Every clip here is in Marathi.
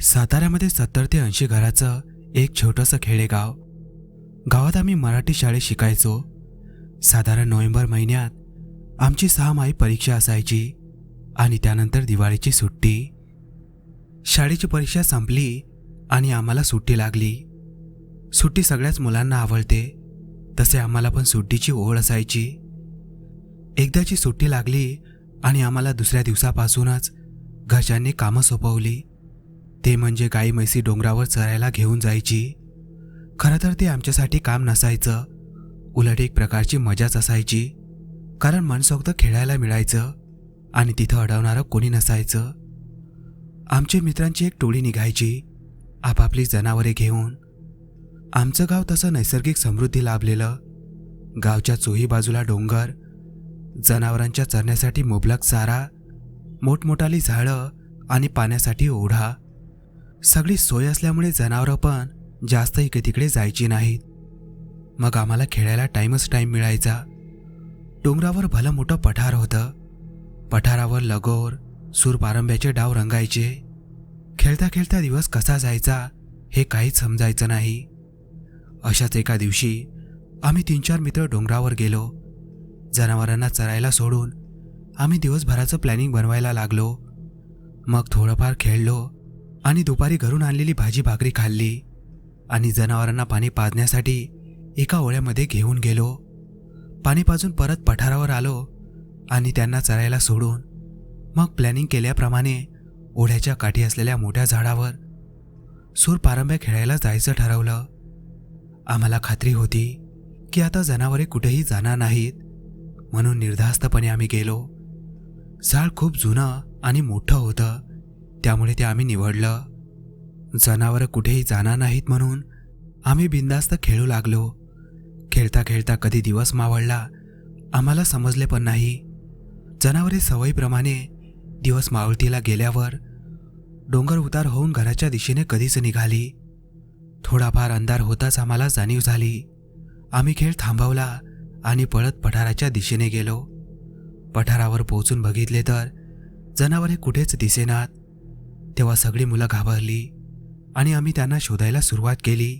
साताऱ्यामध्ये सत्तर ते ऐंशी घराचं एक छोटंसं खेडेगाव. गावात आम्ही मराठी शाळेत शिकायचो. साधारण नोव्हेंबर महिन्यात आमची सहामाही परीक्षा असायची आणि त्यानंतर दिवाळीची सुट्टी. शाळेची परीक्षा संपली आणि आम्हाला सुट्टी लागली. सुट्टी सगळ्याच मुलांना आवडते. तसे आम्हाला पण सुट्टीची ओढ असायची. एकदाची सुट्टी लागली आणि आम्हाला दुसऱ्या दिवसापासूनच घरच्यांनी कामं सोपवली. ते म्हणजे गाई म्हैसी डोंगरावर चरायला घेऊन जायची. खरं तर ते आमच्यासाठी काम नसायचं. उलट एक प्रकारची मजाच असायची. कारण मनसोक्त खेळायला मिळायचं आणि तिथं अडवणारं कोणी नसायचं. आमच्या मित्रांची एक टोळी निघायची. आपापली जनावरे घेऊन आमचं गाव तसं नैसर्गिक समृद्धी लाभलेलं. गावच्या चोही बाजूला डोंगर जनावरांच्या चरण्यासाठी मुबलक चारा मोठमोठाली झाडं आणि पाण्यासाठी ओढा. सगळी सोय असल्यामुळे जनावरं पण जास्त इकडे तिकडे जायची नाहीत. मग आम्हाला खेळायला टाईमच टाईम मिळायचा. डोंगरावर भलं मोठं पठार होतं. पठारावर लगोर सूरपारंब्याचे डाव रंगायचे. खेळता खेळता दिवस कसा जायचा हे काहीच समजायचं नाही. अशाच एका दिवशी आम्ही तीन चार मित्र डोंगरावर गेलो. जनावरांना चरायला सोडून आम्ही दिवसभराचं प्लॅनिंग बनवायला लागलो. मग थोडंफार खेळलो आणि दुपारी घरून आणलेली भाजी भाकरी खाल्ली आणि जनावरांना पाणी पाजण्यासाठी एका ओळ्यामध्ये घेऊन गेलो. पाणी पाजून परत पठारावर आलो आणि त्यांना चरायला सोडून मग प्लॅनिंग केल्याप्रमाणे ओढ्याच्या काठी असलेल्या मोठ्या झाडावर सूर पारंब्या खेळायला जायचं ठरवलं. आम्हाला खात्री होती की आता जनावरे कुठेही जाणार नाहीत म्हणून निर्धास्तपणे आम्ही गेलो. झाड खूप जुनं आणि मोठं होतं त्यामुळे ते आम्ही निवडलं. जनावरं कुठेही जाणार नाहीत म्हणून आम्ही बिंदास्त खेळू लागलो. खेळता खेळता कधी दिवस मावळला आम्हाला समजले पण नाही. जनावरे सवयीप्रमाणे दिवस मावळतीला गेल्यावर डोंगर उतार होऊन घराच्या दिशेने कधीच निघाली. थोडाफार अंधार होताच आम्हाला जाणीव झाली. आम्ही खेळ थांबवला आणि पळत पठाराच्या दिशेने गेलो. पठारावर पोहोचून बघितले तर जनावरे कुठेच दिसेनात तेव्हा सगळी मुलं घाबरली आणि आम्ही त्यांना शोधायला सुरुवात केली.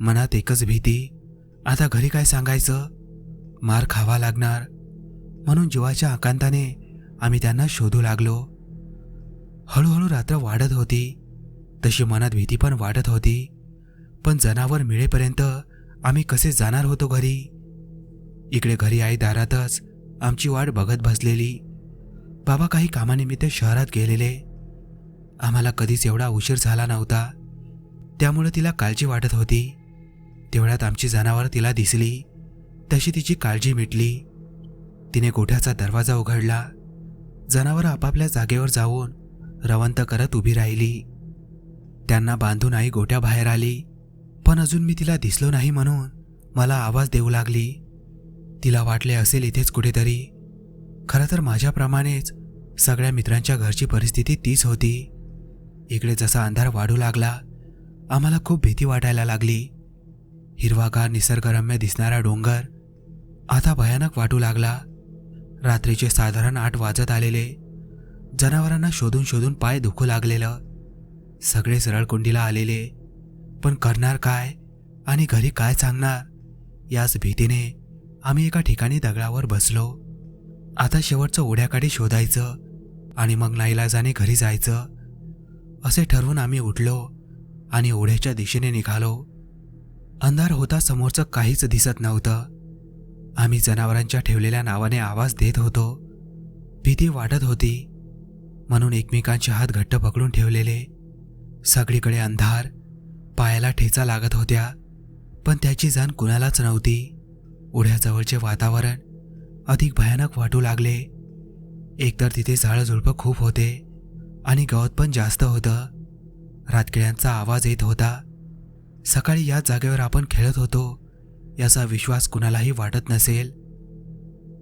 मनात एकच भीती आता घरी काय सांगायचं? मार खावा लागणार. म्हणून जीवाच्या आकांताने आम्ही त्यांना शोधू लागलो. हळूहळू रात्र वाढत होती. तशी मनात भीती पण वाढत होती. पण जनावर मिळेपर्यंत आम्ही कसे जाणार होतो घरी? इकडे घरी आई दारातच आमची वाट बघत बसलेली. बाबा काही कामानिमित्त शहरात गेलेले. आम्हाला कधीच एवढा उशीर झाला नव्हता. त्यामुळे तिला काळजी वाटत होती. तेवढ्यात आमची जनावर तिला दिसली. तशी तिची काळजी मिटली. तिने गोठ्याचा दरवाजा उघडला. जनावर आपापल्या जागेवर जाऊन रवंत करत उभी राहिली. त्यांना बांधून आई गोट्याबाहेर आली. पण अजून मी तिला दिसलो नाही म्हणून मला आवाज देऊ लागली. तिला वाटले असेल इथेच कुठेतरी. खरं तर माझ्याप्रमाणेच सगळ्या मित्रांच्या घरची परिस्थिती तीच होती. इकडे जसा अंधार वाढू लागला आम्हाला खूप भीती वाटायला लागली. हिरवागार निसर्गरम्य दिसणारा डोंगर आता भयानक वाटू लागला. रात्रीचे साधारण आठ वाजत आलेले. जनावरांना शोधून शोधून पाय दुखू लागलेलं. सगळे सरळकुंडीला आलेले. पण करणार काय? आणि घरी काय सांगणार? याच भीतीने आम्ही एका ठिकाणी दगडावर बसलो. आता शेवटचं ओढ्याकाठी शोधायचं आणि मग नाईलाजाने घरी जायचं. असे ठरवून आम्ही उठलो आणि ओढ्याच्या दिशेने निघालो. अंधार होता समोरचं काहीच दिसत नव्हतं. आम्ही जनावरांच्या ठेवलेल्या नावाने आवाज देत होतो. भीती वाटत होती. म्हणून एकमेकांचे हात घट्ट पकडून ठेवलेले. सगळीकडे अंधार पायाला ठेचा लागत होत्या पण त्याची जाण कुणालाच नव्हती. ओढ्याजवळचे वातावरण अधिक भयानक वाटू लागले. एकतर तिथे झाडझुडपं खूप होते आणि गवत पण जास्त होतं. रातकिळ्यांचा आवाज येत होता. सकाळी याच जागेवर आपण खेळत होतो याचा विश्वास कुणालाही वाटत नसेल.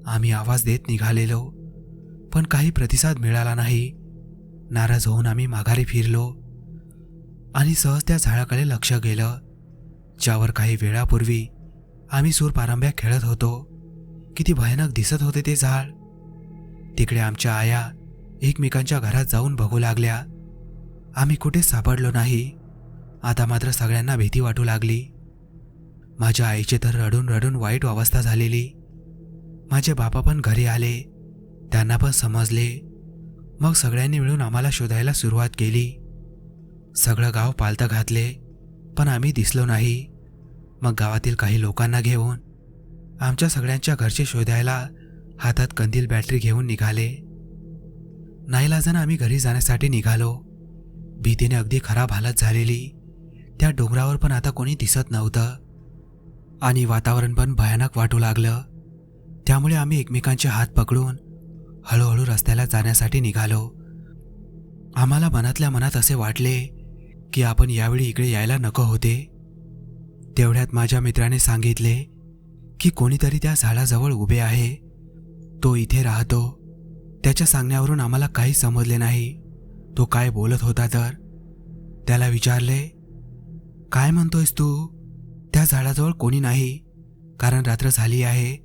आम्ही आवाज देत निघालेलो पण काही प्रतिसाद मिळाला नाही. नाराज होऊन आम्ही माघारी फिरलो. आणि सहज त्या झाडाकडे लक्ष गेलं. ज्यावर काही वेळापूर्वी आम्ही सूरपारंब्या खेळत होतो किती भयानक दिसत होते ते झाड. तिकडे आमच्या आया एकमेकांच्या घरात जाऊन बघू लागल्या. आम्ही कुठे सापडलो नाही आता मात्र सगळ्यांना भीती वाटू लागली. माझ्या आईचे तर रडून रडून वाईट अवस्था झालेली. माझे बापा पण घरी आले त्यांना पण समजले. मग सगळ्यांनी मिळून आम्हाला शोधायला सुरुवात केली. सगळं गाव पालतं घातले पण आम्ही दिसलो नाही. मग गावातील काही लोकांना घेऊन आमच्या सगळ्यांच्या घरचे शोधायला हातात कंदील बॅटरी घेऊन निघाले. नाईलाजानं आम्ही घरी जाण्यासाठी निघालो. भीतीने अगदी खराब हालत झालेली. त्या डोंगरावर पण आता कोणी दिसत नव्हतं. आणि वातावरण पण भयानक वाटू लागलं. त्यामुळे आम्ही एकमेकांचे हात पकडून हळूहळू रस्त्याला जाण्यासाठी निघालो. आम्हाला मनातल्या मनात असे वाटले की आपण यावेळी इकडे यायला नको होते. तेवढ्यात माझ्या मित्राने सांगितले की कोणीतरी त्या झाडाजवळ उभे आहे. तो इथे राहतो. त्याच्या सांगण्यावरून आम्हाला काही समजले नाही. तो काय बोलत होता तर? त्याला विचारले काय म्हणतोयस तू? त्या झाडाजवळ कोणी नाही. कारण रात्र झाली आहे.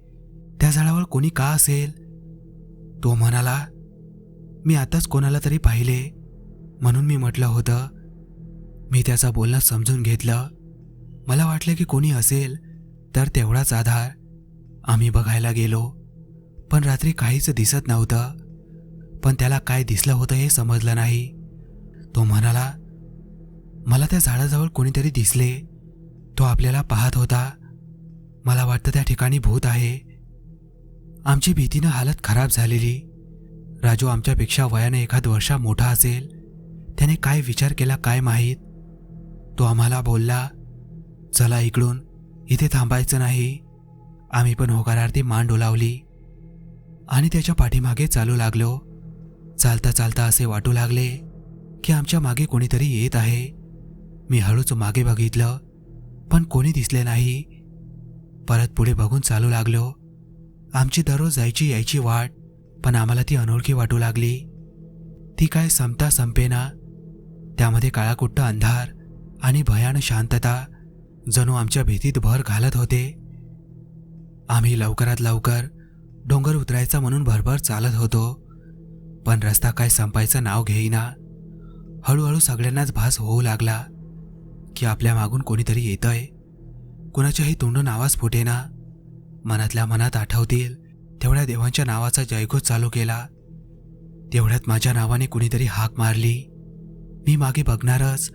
त्या झाडावर कोणी का असेल? तो म्हणाला मी आताच कोणाला तरी पाहिले. म्हणून मी म्हटलं होतं मी त्याचं बोलणं समजून घेतलं. मला वाटलं की कोणी असेल तर तेवढाच आधार. आम्ही बघायला गेलो. पण रात्री काहीच दिसत नव्हतं. पण त्याला काय दिसलं होतं हे समजलं नाही. तो म्हणाला मला त्या झाडाजवळ कोणीतरी दिसले. तो आपल्याला पाहत होता. मला वाटतं त्या ठिकाणी भूत आहे. आमची भीतीनं हालत खराब झालेली. राजू आमच्यापेक्षा वयाने एखाद वर्षा मोठा असेल. त्याने काय विचार केला काय माहीत? तो आम्हाला बोलला चला इकडून इथे थांबायचं नाही. आम्ही पण होकारार्थी मान डोलावली आणि त्याच्या पाठीमागे चालू लागलो. चालता चालता असे वाटू लागले की आमच्या मागे कोणीतरी येत आहे. मी हळूच मागे बघितलं पण कोणी दिसले नाही. परत पुढे बघून चालू लागलो. आमची दररोज जायची यायची वाट पण आम्हाला ती अनोळखी वाटू लागली. ती काय संपता संपेना त्यामध्ये काळाकुट्ट अंधार आणि भयान शांतता जणू आमच्या भीतीत भर घालत होते. आम्ही लवकरात लवकर डोंगर उतरायचा म्हणून भरभर चालत होतो पण रस्ता काय संपायचं नाव घेईना. हळूहळू सगळ्यांनाच भास होऊ लागला की आपल्या मागून कोणीतरी येतंय. कुणाच्याही तोंडून आवाज फुटेना. मनातल्या मनात आठवतील तेवढ्या देवांच्या नावाचा जयघोष चालू केला. तेवढ्यात माझ्या नावाने कुणीतरी हाक मारली. मी मागे बघणारच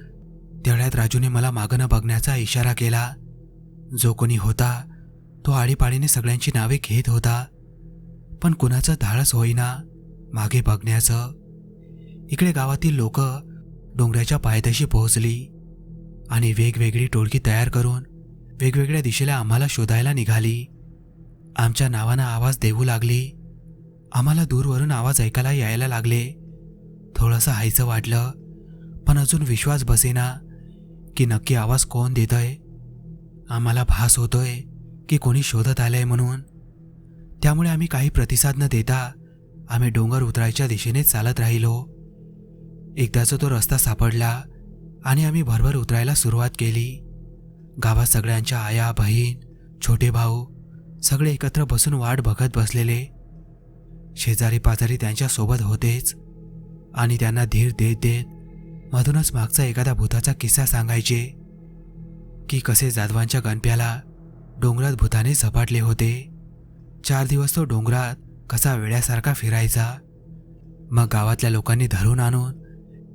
तेवढ्यात राजूने मला मागं न बघण्याचा इशारा केला. जो कोणी होता तो आळीपाळीने सगळ्यांची नावे घेत होता. पण कुणाचं धाडस होईना मागे बघण्याचं. इकडे गावातील लोक डोंगराच्या पायथ्याशी पोहोचली आणि वेगवेगळी टोळकी तयार करून वेगवेगळ्या दिशेला आम्हाला शोधायला निघाली. आमच्या नावानं आवाज देऊ लागली. आम्हाला दूरवरून आवाज ऐकायला यायला लागले. थोडंसं हायचं वाटलं पण अजून विश्वास बसेना. की नक्की आवाज कोण देतोय? आम्हाला भास होतोय की कोणी शोधत आलंय म्हणून? त्यामुळे आम्ही काही प्रतिसाद न देता आम्ही डोंगर उतरायच्या दिशेने चालत राहिलो. एकदाचा तो रस्ता सापडला आणि आम्ही भरभर उतरायला सुरुवात केली. गावात सगळ्यांच्या आया बहीण छोटे भाऊ सगळे एकत्र बसून वाट बघत बसलेले. शेजारी पाजारी त्यांच्यासोबत होतेच आणि त्यांना धीर देत देत मधूनच मागचा एखादा भूताचा किस्सा सांगायचे. की कसे जाधवांच्या गणप्याला डोंगरात भूताने झपाटले होते. चार दिवस तो डोंगरात कसा वेड्यासारखा फिरायचा. मग गावातल्या लोकांनी धरून आणून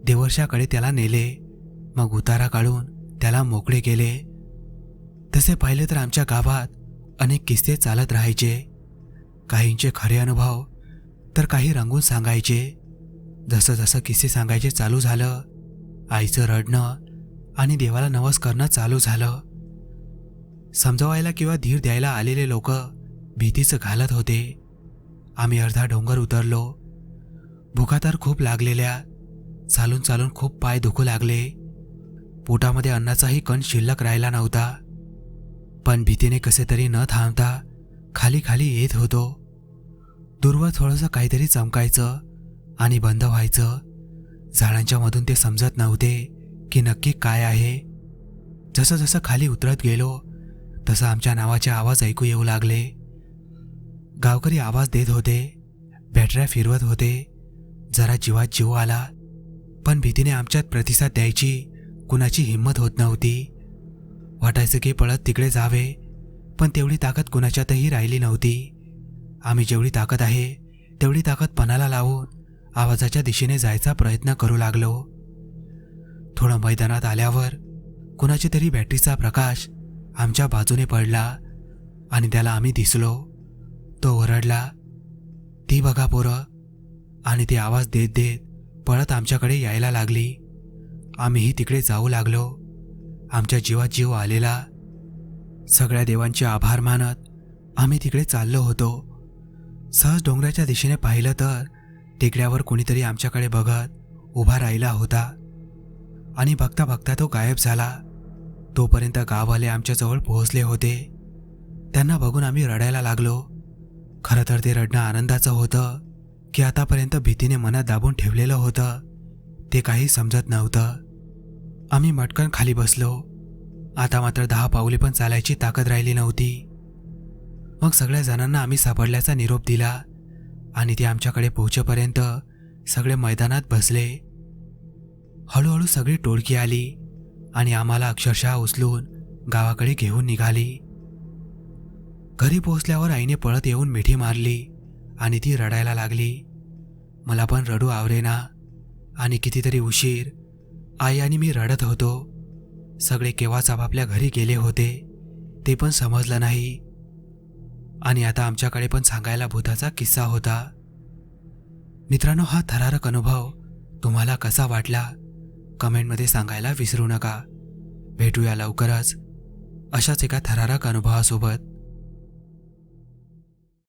देवर्षाकडे त्याला नेले. मग उतारा काढून त्याला मोकळे केले. तसे पाहिले तर आमच्या गावात अनेक किस्से चालत राहायचे. काहींचे खरे अनुभव तर काही रंगून सांगायचे. जसं जसं किस्से सांगायचे चालू झालं आईचं रडणं आणि देवाला नवस करणं चालू झालं. समजवायला किंवा धीर द्यायला आलेले लोक भीतीचं घालत होते. आम्ही अर्धा डोंगर उतरलो. भुका तर खूप लागलेल्या चालून चालून खूप पाय दुखू लागले. पोटामध्ये अन्नाचाही कण शिल्लक राहिला नव्हता. पण भीतीने कसे तरी न थांबता खाली खाली येत होतो. दूरवर थोडंसं काहीतरी चमकायचं आणि बंद व्हायचं. झाडांच्या मधून ते समजत नव्हते की नक्की काय आहे. जसं जसं खाली उतरत गेलो तसं आमच्या नावाचे आवाज ऐकू येऊ लागले. गावकरी आवाज देत होते बॅटऱ्या फिरवत होते. जरा जीवात जीव आला पण भीतीने आमच्यात प्रतिसाद द्यायची कुणाची हिंमत होत नव्हती. वाटायचं की पळत तिकडे जावे पण तेवढी ताकद कुणाच्यातही राहिली नव्हती. आम्ही जेवढी ताकद आहे तेवढी ताकद पणाला लावून आवाजाच्या दिशेने जायचा प्रयत्न करू लागलो. थोडं मैदानात आल्यावर कुणाची तरी बॅटरीचा प्रकाश आमच्या बाजूने पडला आणि त्याला आम्ही दिसलो. तो ओरडला ती बघा पोरं. आणि ती आवाज देत देत पळत आमच्याकडे यायला लागली. आम्हीही तिकडे जाऊ लागलो. आमच्या जीवात जीव आलेला. सगळ्या देवांचे आभार मानत आम्ही तिकडे चाललो होतो. सहज डोंगराच्या दिशेने पाहिलं तर टेकड्यावर कोणीतरी आमच्याकडे बघत उभा राहिला होता. आणि बघता बघता तो गायब झाला. तोपर्यंत गाववाले आमच्याजवळ पोहोचले होते. त्यांना बघून आम्ही रडायला लागलो. खरं तर ते रडणं आनंदाचं होतं की आतापर्यंत भीतीने मनात दाबून ठेवलेलं होतं. ते काही समजत नव्हतं. आम्ही मटकन खाली बसलो. आता मात्र दहा पावले पण चालायची ताकद राहिली नव्हती. मग सगळ्या जणांना आम्ही सापडल्याचा निरोप दिला. आणि ते आमच्याकडे पोहोचेपर्यंत सगळे मैदानात बसले. हळूहळू सगळी टोळकी आली आणि आम्हाला अक्षरशः उचलून गावाकडे घेऊन निघाली. घरी पोहोचल्यावर आईने पळत येऊन मिठी मारली आणि ती रडायला लागली. मला पण रडू आवरेना आणि कितीतरी उशीर. आई आणि मी रडत होतो. सगळे केव्हाच आपापल्या घरी गेले होते ते पण समजलं नाही. आणि आता आमच्याकडे पण सांगायला भूताचा किस्सा होता. मित्रांनो हा थरारक अनुभव तुम्हाला कसा वाटला? कमेंटमध्ये सांगायला विसरू नका. भेटूया लवकरच. अशाच एका थरारक अनुभवासोबत.